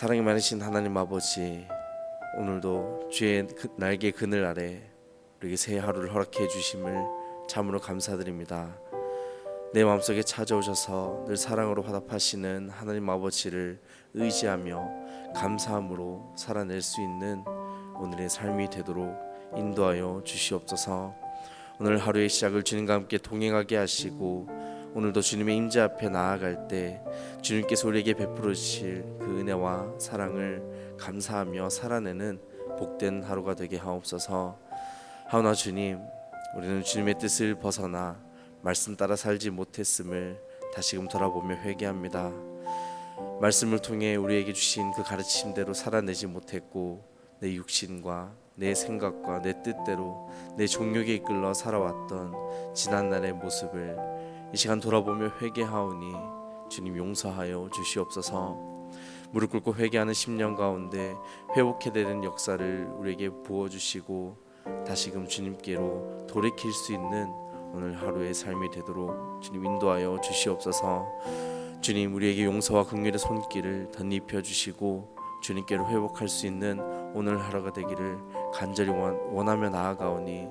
사랑이 많으신 하나님 아버지 오늘도 주의 그- 날개 그늘 아래 우리에게 새 하루를 허락해 주심을 참으로 감사드립니다. 내 마음속에 찾아오셔서 늘 사랑으로 화답하시는 하나님 아버지를 의지하며 감사함으로 살아낼 수 있는 오늘의 삶이 되도록 인도하여 주시옵소서. 오늘 하루의 시작을 주님과 함께 동행하게 하시고 오늘도 주님의 임재 앞에 나아갈 때 주님께서 우리에게 베풀어 주실 그 은혜와 사랑을 감사하며 살아내는 복된 하루가 되게 하옵소서. 하오나 주님, 우리는 주님의 뜻을 벗어나 말씀 따라 살지 못했음을 다시금 돌아보며 회개합니다. 말씀을 통해 우리에게 주신 그 가르침대로 살아내지 못했고 내 육신과 내 생각과 내 뜻대로 내 종욕에 이끌러 살아왔던 지난날의 모습을 이 시간 돌아보며 회개하오니 주님 용서하여 주시옵소서. 무릎 꿇고 회개하는 10년 가운데 회복해 되는 역사를 우리에게 부어 주시고 다시금 주님께로 돌이킬 수 있는 오늘 하루의 삶이 되도록 주님 인도하여 주시옵소서. 주님 우리에게 용서와 긍휼의 손길을 덧입혀 주시고 주님께로 회복할 수 있는 오늘 하루가 되기를 간절히 원- 원하며 나아가오니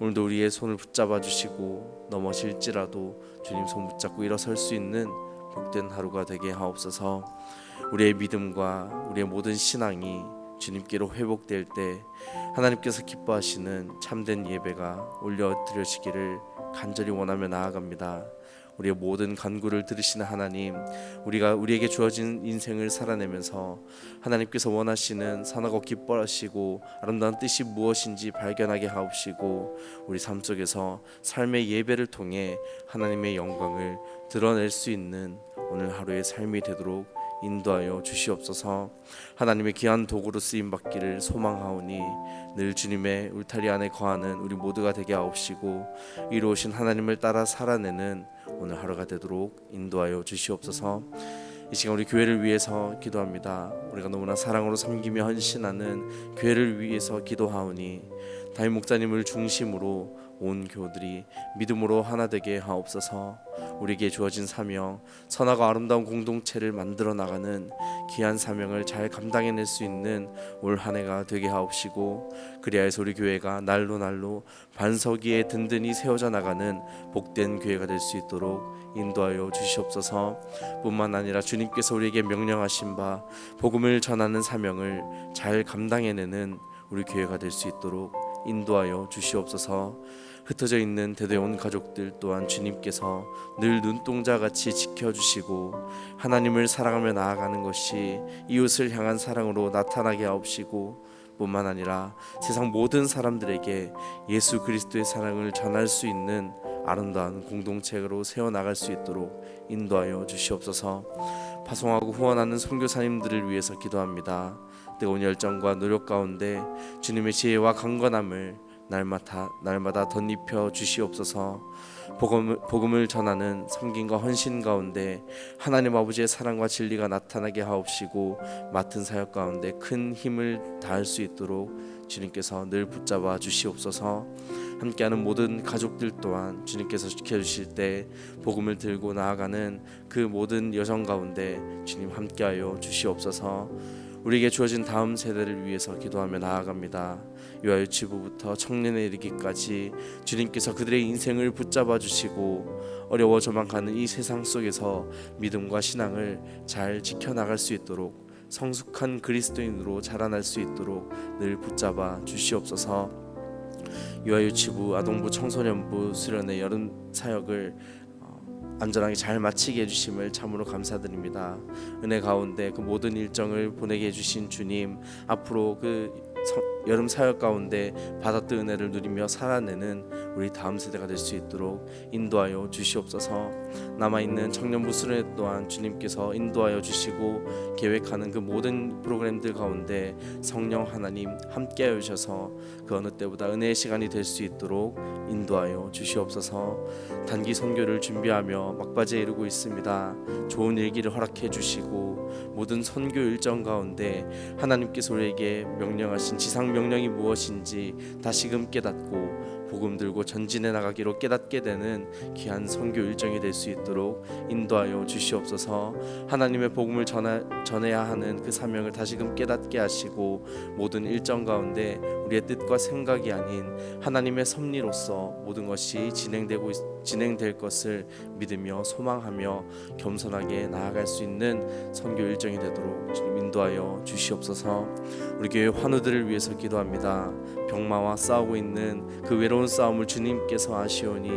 오늘도 우리의 손을 붙잡아 주시고 넘어질지라도 주님 손 붙잡고 일어설 수 있는 복된 하루가 되게 하옵소서. 우리의 믿음과 우리의 모든 신앙이 주님께로 회복될 때 하나님께서 기뻐하시는 참된 예배가 올려 드려지기를 간절히 원하며 나아갑니다. 우리의 모든 간구를 들으시는 하나님, 우리가 우리에게 주어진 인생을 살아내면서 하나님께서 원하시는 선하고 기뻐하시고 아름다운 뜻이 무엇인지 발견하게 하옵시고 우리 삶 속에서 삶의 예배를 통해 하나님의 영광을 드러낼 수 있는 오늘 하루의 삶이 되도록 인도하여 주시옵소서. 하나님의 귀한 도구로 쓰임 받기를 소망하오니 늘 주님의 울타리 안에 거하는 우리 모두가 되게 하옵시고 이루오신 하나님을 따라 살아내는 오늘 하루가 되도록 인도하여 주시옵소서. 이 시간 우리 교회를 위해서 기도합니다. 우리가 너무나 사랑으로 섬기며 헌신하는 교회를 위해서 기도하오니 담임 목사님을 중심으로 온 교우들이 믿음으로 하나 되게 하옵소서. 우리에게 주어진 사명, 선하고 아름다운 공동체를 만들어 나가는 귀한 사명을 잘 감당해낼 수 있는 올 한 해가 되게 하옵시고 그리하여서 우리 교회가 날로 날로 반석 위에 든든히 세워져 나가는 복된 교회가 될 수 있도록 인도하여 주시옵소서. 뿐만 아니라 주님께서 우리에게 명령하신 바 복음을 전하는 사명을 잘 감당해내는 우리 교회가 될 수 있도록 인도하여 주시옵소서. 흩어져 있는 대대온 가족들 또한 주님께서 늘 눈동자 같이 지켜주시고 하나님을 사랑하며 나아가는 것이 이웃을 향한 사랑으로 나타나게 하옵시고 뿐만 아니라 세상 모든 사람들에게 예수 그리스도의 사랑을 전할 수 있는 아름다운 공동체로 세워 나갈 수 있도록 인도하여 주시옵소서. 파송하고 후원하는 선교사님들을 위해서 기도합니다. 뜨거운 열정과 노력 가운데 주님의 지혜와 강건함을 날마다 날마다 덧입혀 주시옵소서. 복음을, 복음을 전하는 섬김과 헌신 가운데 하나님 아버지의 사랑과 진리가 나타나게 하옵시고 맡은 사역 가운데 큰 힘을 다할 수 있도록 주님께서 늘 붙잡아 주시옵소서. 함께하는 모든 가족들 또한 주님께서 지켜주실 때 복음을 들고 나아가는 그 모든 여정 가운데 주님 함께하여 주시옵소서. 우리에게 주어진 다음 세대를 위해서 기도하며 나아갑니다. 유아유치부부터 청년에 이르기까지 주님께서 그들의 인생을 붙잡아 주시고 어려워져만 가는 이 세상 속에서 믿음과 신앙을 잘 지켜나갈 수 있도록 성숙한 그리스도인으로 자라날 수 있도록 늘 붙잡아 주시옵소서. 유아유치부, 아동부, 청소년부 수련의 여름 사역을 어, 안전하게 잘 마치게 해주심을 참으로 감사드립니다. 은혜 가운데 그 모든 일정을 보내게 해주신 주님 앞으로 그 성- 여름 사역 가운데 받았던 은혜를 누리며 살아내는 우리 다음 세대가 될 수 있도록 인도하여 주시옵소서. 남아 있는 청년부 수련회 또한 주님께서 인도하여 주시고 계획하는 그 모든 프로그램들 가운데 성령 하나님 함께하여 주셔서 그 어느 때보다 은혜의 시간이 될 수 있도록 인도하여 주시옵소서. 단기 선교를 준비하며 막바지에 이르고 있습니다. 좋은 일기를 허락해 주시고 모든 선교 일정 가운데 하나님께서 우리에게 명령하신 지상 명령이 무엇인지 다시금 깨닫고 복음 들고 전진해 나가기로 깨닫게 되는 귀한 선교 일정이 될 수 있도록 인도하여 주시옵소서. 하나님의 복음을 전하, 전해야 하는 그 사명을 다시금 깨닫게 하시고 모든 일정 가운데 우리의 뜻과 생각이 아닌 하나님의 섭리로서 모든 것이 진행되고 있- 진행될 것을 믿으며 소망하며 겸손하게 나아갈 수 있는 선교 일정이 되도록 주님 인도하여 주시옵소서. 우리 교회 환우들을 위해서 기도합니다. 병마와 싸우고 있는 그 외로운 싸움을 주님께서 아시오니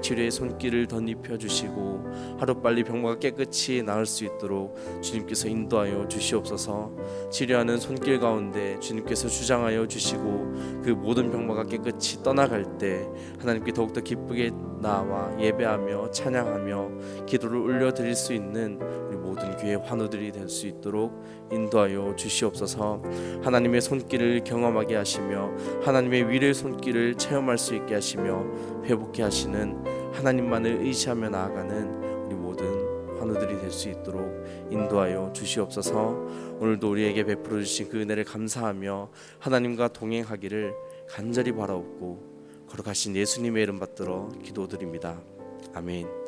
치료의 손길을 덧입혀 주시고 하루빨리 병마가 깨끗이 나을 수 있도록 주님께서 인도하여 주시옵소서. 치료하는 손길 가운데 주님께서 주장하여 주시고 그 모든 병마가 깨끗이 떠나갈 때 하나님께 더욱더 기쁘게 나와 예배하며 찬양하며 기도를 올려 드릴 수 있는 우리 모든 교회 환우들이 될 수 있도록 인도하여 주시옵소서. 하나님의 손길을 경험하게 하시며 하나님의 위를 손길을 체험할 수 있게 하시며 회복케 하시는 하나님만을 의지하며 나아가는 우리 모든 환우들이 될 수 있도록 인도하여 주시옵소서. 오늘도 우리에게 베풀어 주신 그 은혜를 감사하며 하나님과 동행하기를 간절히 바라옵고 걸어가신 예수님의 이름 받들어 기도드립니다. 아멘.